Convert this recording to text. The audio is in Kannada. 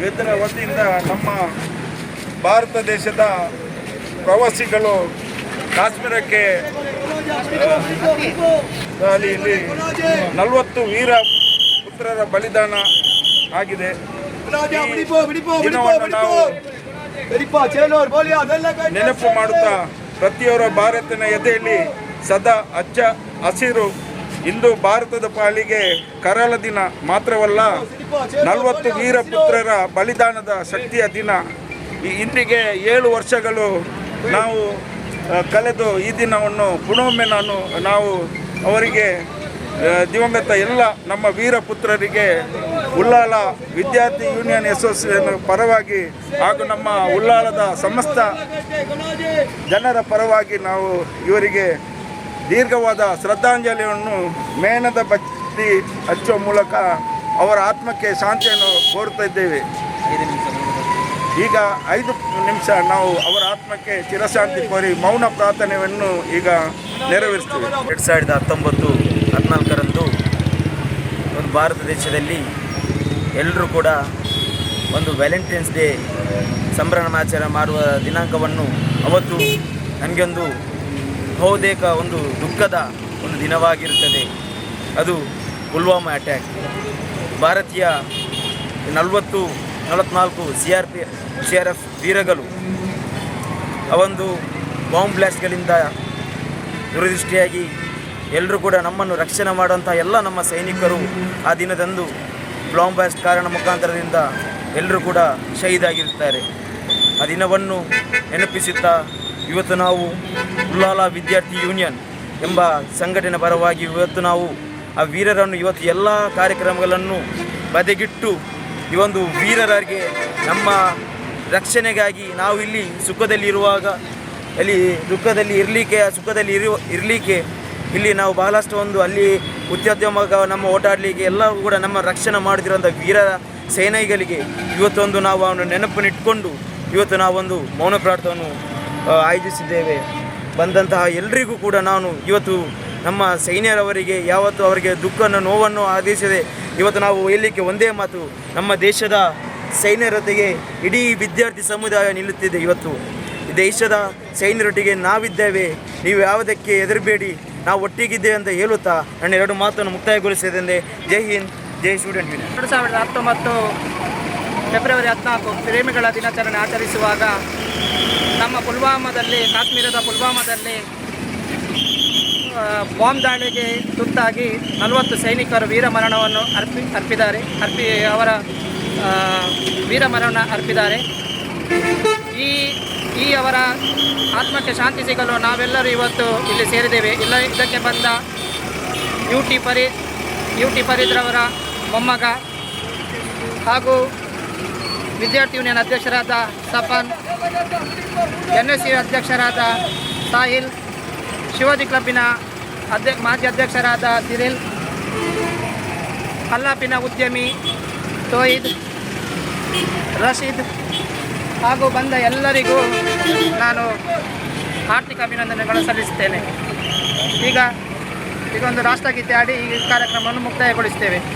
ಇದರ ವತಿಯಿಂದ ನಮ್ಮ ಭಾರತ ದೇಶದ ಪ್ರವಾಸಿಗಳು ಕಾಶ್ಮೀರಕ್ಕೆ ಅಲ್ಲಿ ಇಲ್ಲಿ ನಲವತ್ತು ವೀರ ಪುತ್ರರ ಬಲಿದಾನ ಆಗಿದೆ. ನೆನಪು ಮಾಡುತ್ತಾ ಪ್ರತಿಯೊಬ್ಬ ಭಾರತನ ಎದೆಯಲ್ಲಿ ಸದಾ ಅಚ್ಚ ಹಸಿರು ಇಂದು ಭಾರತದ ಪಾಲಿಗೆ ಕರಾಳ ದಿನ ಮಾತ್ರವಲ್ಲ, ನಲವತ್ತು ವೀರ ಪುತ್ರರ ಬಲಿದಾನದ ಶಕ್ತಿಯ ದಿನ. ಈ ಇಂದಿಗೆ ಏಳು ವರ್ಷಗಳು ನಾವು ಕಳೆದು ಈ ದಿನವನ್ನು ಪುನೊಮ್ಮೆ ನಾನು, ನಾವು ಅವರಿಗೆ ದಿವಂಗತ ಎಲ್ಲ ನಮ್ಮ ವೀರ ಪುತ್ರರಿಗೆ ಉಳ್ಳಾಲ ವಿದ್ಯಾರ್ಥಿ ಯೂನಿಯನ್ ಅಸೋಸಿಯೇಷನ್ ಪರವಾಗಿ ಹಾಗೂ ನಮ್ಮ ಉಳ್ಳಾಲದ ಸಮಸ್ತ ಜನರ ಪರವಾಗಿ ನಾವು ಇವರಿಗೆ ದೀರ್ಘವಾದ ಶ್ರದ್ಧಾಂಜಲಿಯನ್ನು ಮೇಣದ ಬತ್ತಿ ಹಚ್ಚುವ ಮೂಲಕ ಅವರ ಆತ್ಮಕ್ಕೆ ಶಾಂತಿಯನ್ನು ಕೋರುತ್ತಾ ಇದ್ದೇವೆ. ಈಗ ಐದು ನಿಮಿಷ ನಾವು ಅವರ ಆತ್ಮಕ್ಕೆ ಚಿರಶಾಂತಿ ಕೋರಿ ಮೌನ ಪ್ರಾರ್ಥನೆಯನ್ನು ಈಗ ನೆರವೇರಿಸ್ತೀವಿ ಎರಡು ಸಾವಿರದ ಹತ್ತೊಂಬತ್ತು ಹದಿನಾಲ್ಕರಂದು ಒಂದು ಭಾರತ ದೇಶದಲ್ಲಿ ಎಲ್ಲರೂ ಕೂಡ ಒಂದು ವ್ಯಾಲೆಂಟೈನ್ಸ್ ಡೇ ಸಂಭ್ರಮಾಚರಣೆ ಮಾಡುವ ದಿನಾಂಕವನ್ನು ಅವತ್ತು ನನಗೊಂದು ಬಹುತೇಕ ಒಂದು ದುಃಖದ ಒಂದು ದಿನವಾಗಿರುತ್ತದೆ. ಅದು ಪುಲ್ವಾಮಾ ಅಟ್ಯಾಕ್ ಭಾರತೀಯ ನಲವತ್ತು, ನಲವತ್ನಾಲ್ಕು C R P C R F ವೀರಗಳು ಆ ಒಂದು ಬಾಂಬ್ ಬ್ಲಾಸ್ಟ್ಗಳಿಂದ ದುರದೃಷ್ಟಿಯಾಗಿ ಎಲ್ಲರೂ ಕೂಡ ನಮ್ಮನ್ನು ರಕ್ಷಣೆ ಮಾಡುವಂಥ ಎಲ್ಲ ನಮ್ಮ ಸೈನಿಕರು ಆ ದಿನದಂದು ಬಾಂಬ್ ಬ್ಲಾಸ್ಟ್ ಕಾರಣ ಮುಖಾಂತರದಿಂದ ಎಲ್ಲರೂ ಕೂಡ ಶಹೀದಾಗಿರುತ್ತಾರೆ. ಆ ದಿನವನ್ನು ನೆನಪಿಸುತ್ತಾ ಇವತ್ತು ನಾವು ಉಲ್ಲಾಲ ವಿದ್ಯಾರ್ಥಿ ಯೂನಿಯನ್ ಎಂಬ ಸಂಘಟನೆ ಪರವಾಗಿ ಇವತ್ತು ನಾವು ಆ ವೀರರನ್ನು ಇವತ್ತು ಎಲ್ಲ ಕಾರ್ಯಕ್ರಮಗಳನ್ನು ಬದಿಗಿಟ್ಟು ಈ ಒಂದು ವೀರರಿಗೆ ನಮ್ಮ ರಕ್ಷಣೆಗಾಗಿ ನಾವು ಇಲ್ಲಿ ಸುಖದಲ್ಲಿ ಇರುವಾಗ ಅಲ್ಲಿ ದುಃಖದಲ್ಲಿ ಇರಲಿಕ್ಕೆ ಸುಖದಲ್ಲಿ ಇರುವ ಇರಲಿಕ್ಕೆ ಇಲ್ಲಿ ನಾವು ಬಹಳಷ್ಟು ಒಂದು ಅಲ್ಲಿ ಉದ್ಯೋದ್ಯಮ ನಮ್ಮ ಓಟಾಡಲಿಕ್ಕೆ ಎಲ್ಲವೂ ಕೂಡ ನಮ್ಮ ರಕ್ಷಣೆ ಮಾಡುತ್ತಿರುವಂಥ ವೀರ ಸೇನೆಗಳಿಗೆ ಇವತ್ತೊಂದು ನಾವು ಅವನ ನೆನಪನ್ನಿಟ್ಕೊಂಡು ಇವತ್ತು ನಾವೊಂದು ಮೌನ ಪ್ರಾರ್ಥವನ್ನು ಆ, ಆಯೋಜಿಸಿದ್ದೇವೆ. ಬಂದಂತಹ ಎಲ್ರಿಗೂ ಕೂಡ ನಾನು ಇವತ್ತು ನಮ್ಮ ಸೈನ್ಯರವರಿಗೆ, ಯಾವತ್ತು ಅವರಿಗೆ ದುಃಖವನ್ನು ನೋವನ್ನು ಆದೇಶಿಸದೆ ಇವತ್ತು ನಾವು ಹೇಳಲಿಕ್ಕೆ ಒಂದೇ ಮಾತು, ನಮ್ಮ ದೇಶದ ಸೈನ್ಯರೊಟ್ಟಿಗೆ ಇಡೀ ವಿದ್ಯಾರ್ಥಿ ಸಮುದಾಯ ನಿಲ್ಲುತ್ತಿದೆ ಇವತ್ತು. ದೇಶದ ಸೈನ್ಯರೊಟ್ಟಿಗೆ ನಾವಿದ್ದೇವೆ, ನೀವು ಯಾವುದಕ್ಕೆ ಹೆದರಬೇಡಿ, ನಾವು ಒಟ್ಟಿಗಿದ್ದೇವೆ ಅಂತ ಹೇಳುತ್ತಾ ನನ್ನ ಎರಡು ಮಾತನ್ನು ಮುಕ್ತಾಯಗೊಳಿಸಿದೆ ಜೈ ಹಿಂದ್, ಜೈ ಸ್ಟೂಡೆಂಟ್ ಎರಡು ಸಾವಿರದ ಹತ್ತೊಂಬತ್ತು ಫೆಬ್ರವರಿ ಹದಿನಾಲ್ಕು ಪ್ರೇಮಿಗಳ ದಿನಾಚರಣೆ ಆಚರಿಸುವಾಗ ನಮ್ಮ ಪುಲ್ವಾಮಾದಲ್ಲಿ, ಕಾಶ್ಮೀರದ ಪುಲ್ವಾಮಾದಲ್ಲಿ ಬಾಂಬ್ ದಾಳಿಗೆ ತುತ್ತಾಗಿ ನಲವತ್ತು ಸೈನಿಕರು ವೀರಮರಣವನ್ನು ಅರ್ಪಿ, ಅರ್ಪಿದ್ದಾರೆ. ಅರ್ಪಿ, ಅವರ ವೀರಮರಣ ಅರ್ಪಿದ್ದಾರೆ. ಈ ಈ ಅವರ ಆತ್ಮಕ್ಕೆ ಶಾಂತಿ ಸಿಗಲು ನಾವೆಲ್ಲರೂ ಇವತ್ತು ಇಲ್ಲಿ ಸೇರಿದ್ದೇವೆ. ಇಲ್ಲ, ಇದಕ್ಕೆ ಬಂದ ಯು ಟಿ ಪರಿ ಯು ಟಿ ಫರೀದ್ರವರ ಮೊಮ್ಮಗ ಹಾಗೂ ವಿದ್ಯಾರ್ಥಿ ಯೂನಿಯನ್ ಅಧ್ಯಕ್ಷರಾದ ಸಫನ್ ಎನ್ ಎಸ್ ಸಿ ಅಧ್ಯಕ್ಷರಾದ ಸಾಹಿಲ್, ಶಿವಾಜಿ ಕ್ಲಬ್ಬಿನ ಅಧ್ಯ ಮಾಜಿ ಅಧ್ಯಕ್ಷರಾದ ಸಿರಿಲ್ ಅಲ್ಲಾಪಿನ ಉದ್ಯಮಿ ತೋಯಿದ್, ರಶೀದ್ ಹಾಗೂ ಬಂದ ಎಲ್ಲರಿಗೂ ನಾನು ಆರ್ಥಿಕ ಅಭಿನಂದನೆಗಳನ್ನು ಸಲ್ಲಿಸುತ್ತೇನೆ. ಈಗ ಇದೊಂದು ರಾಷ್ಟ್ರಗೀತೆ ಆಡಿ ಈ ಕಾರ್ಯಕ್ರಮವನ್ನು ಮುಕ್ತಾಯಗೊಳಿಸ್ತೇವೆ